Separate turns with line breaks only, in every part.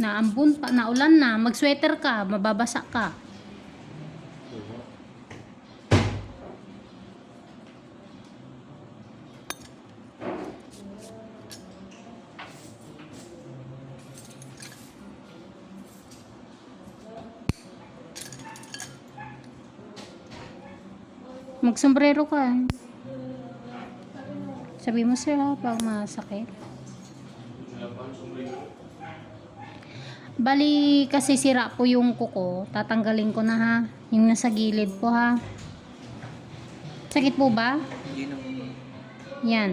Naambun pa, naulan na, mag-sweater ka, mababasa ka. Magsombrero ka. Sabi mo sir ha, pag masakit. Bali, kasi sira po yung kuko. Tatanggalin ko na ha. Yung nasa gilid po ha. Sakit po ba?
Hindi naman.
Yan.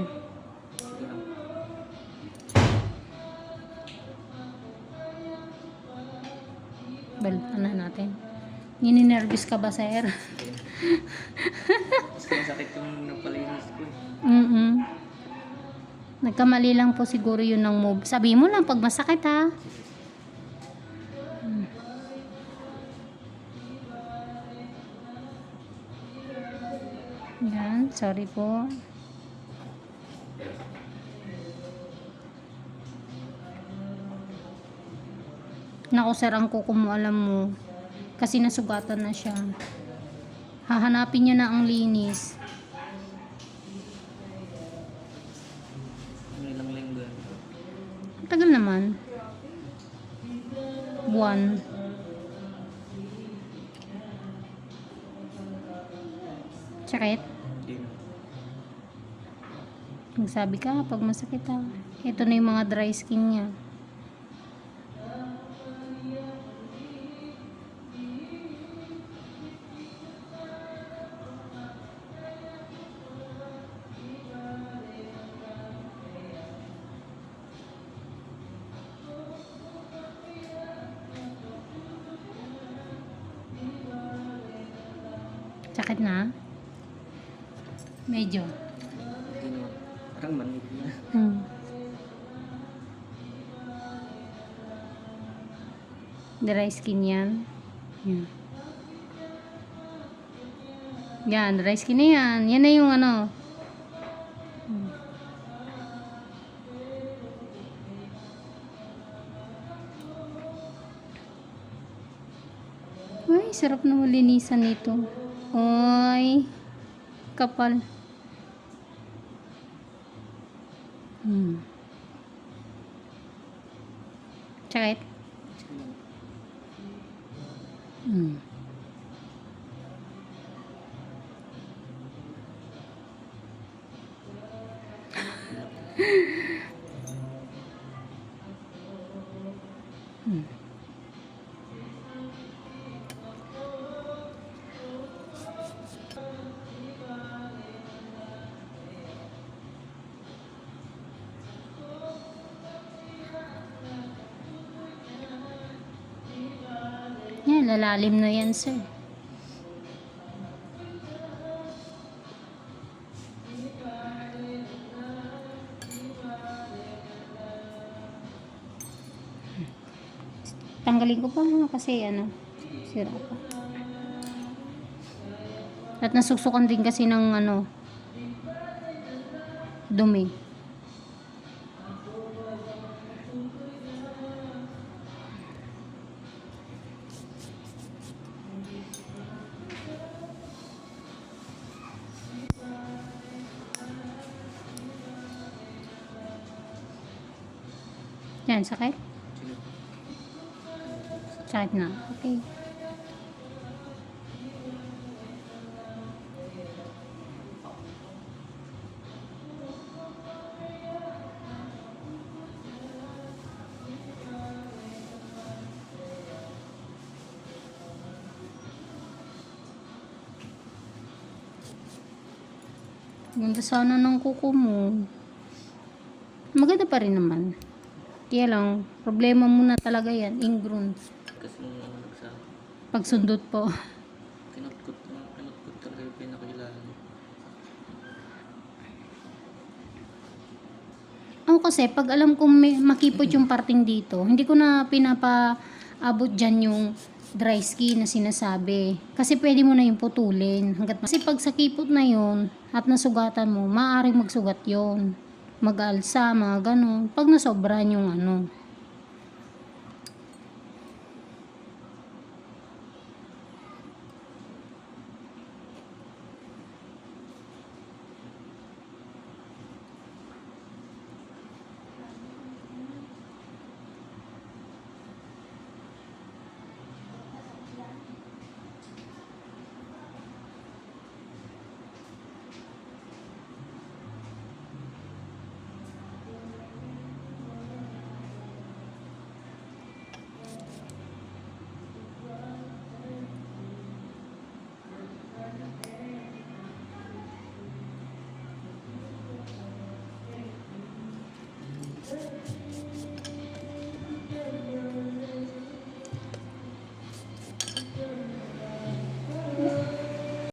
Balitan na natin. Nininervous ka ba, sir?
Mas masakit yung napalinis ko. eh.
Mm Nagkamali lang po siguro yun ng move. Sabi mo lang pag masakit ha. Yan, sorry po. Naku sir, ang kuko mo alam mo. Kasi nasugatan na siya. Hahanapin niya na ang linis.
Ilang linggo
tagal naman. Buwan.
Naman.
Magsabi ka pag masakit ha. Ito na yung mga dry skin niya. Sakit na? Medyo.
Hindi naman. Parang manig na.
Hmm. Dry skin yan. Yan. Yan, dry skin na yan. Yan na yung ano. Hmm. Uy, sarap na malinisan nito. Uy, kapal. Hmm. Sakit? Hmm. Yan, lalalim na yan, sir. Tanggalin ko pa ha, kasi ano, sira pa. At nasuksukan din kasi ng ano, dumi. Yan, sakit? Sakit na. Okay. Ganda sana ng kuko mo. Maganda pa rin naman. Kaya lang, problema muna talaga yan, ingrown.
Kasi ano nagsabi.
Pagsundot po.
Kinutkot, kinutkot talaga yung pinakailalim.
Ako kasi, pag alam kong may, makipot yung parting dito, hindi ko na pinapaabot dyan yung dry skin na sinasabi. Kasi pwede mo na yung putulin. Hanggat, kasi pag sa kipot na yun, at nasugatan mo, maaaring magsugat yon Mag-alsa, mga ganun. Pag nasobran yung ano. Thank